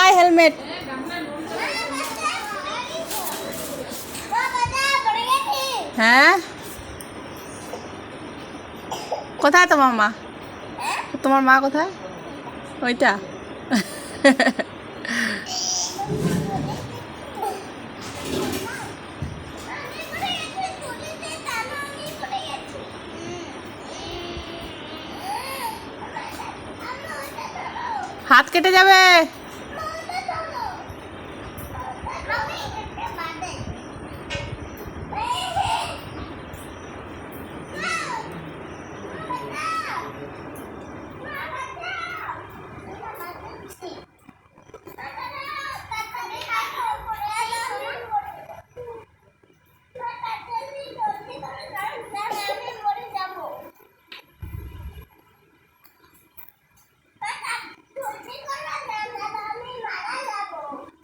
High helmet হ্যাঁ কোথায় তোমার মা তোমার মা কোথায় ওইটা হাত কেটে যাবে?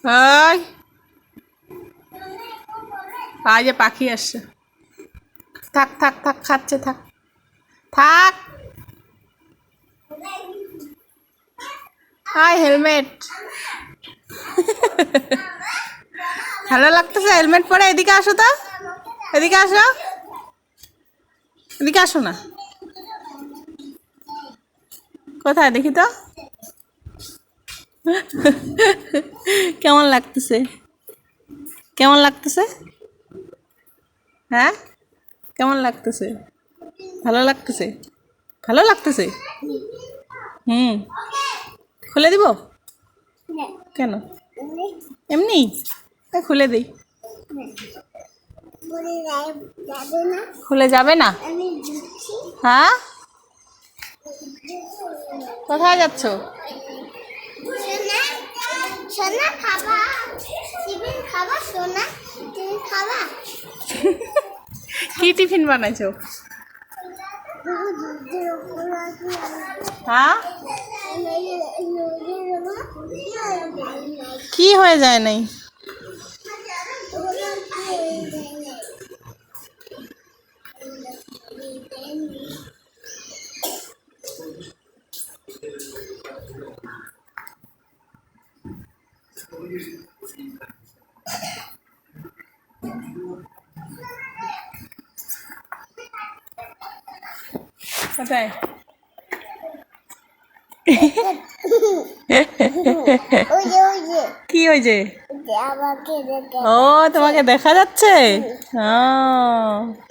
ওই আজ পাখি আসছে। থাক থাক থাক, খাচ্ছে, থাক। থাক। Hi helmet. ভালো লাগতেছে, হেলমেট পরে এদিকে আসো তো। এদিকে আসো। এদিকে আসো না। কোথায়, দেখি তো। কেমন লাগতেছে? কেমন লাগতেছে? হ্যাঁ? কেমন লাগতেছে? ভালো লাগতেছে? ভালো লাগতেছে? হুম। খুলে দিব? কেন? এমনি? খুলে দিই। খুলে যাবে না? হ্যাঁ? কোথায় যাচ্ছ? সোনা খাবা। টিফিন খাবা সোনা তুমি খাবা। কি টিফিন বানাইছো? হ্যাঁ? কি হয়ে যায় নাই? কোথায় কি দেখে ও তোমাকে দেখা যাচ্ছে? ও।